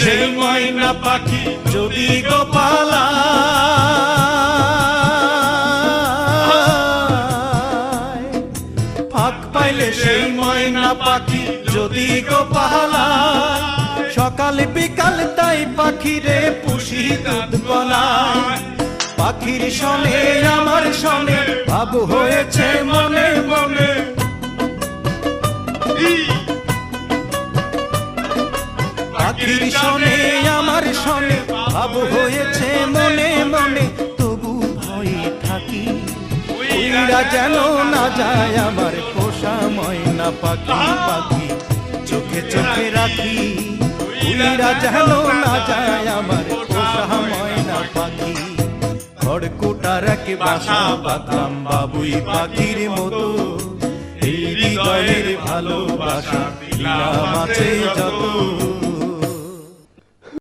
সেই ময়না পাখি যদি গোপালা। ফাঁক পাইলে সেই ময়না পাখি যদি গোপালা। সকাল বিকাল তাই পাখিরে পুষি দুধ বলায় পাখির শোনে আমার শোনে ভাব হয়েছে পাখির শোনে আমার শোনে ভাব হয়েছে মনে মনে, তবু ভয়ে থাকি। উইরা যেন না যায় আমার পোষা ময়না পাখি পাখি চোখে চোখে রাখি। উইরা যেন না যায় আমার পোষা ময়না পাখি। খড়কুটার এক বাসা বাঁধলাম বাবুই পাখির মতো। এই হৃদয়ের ভালোবাসা আছে যত।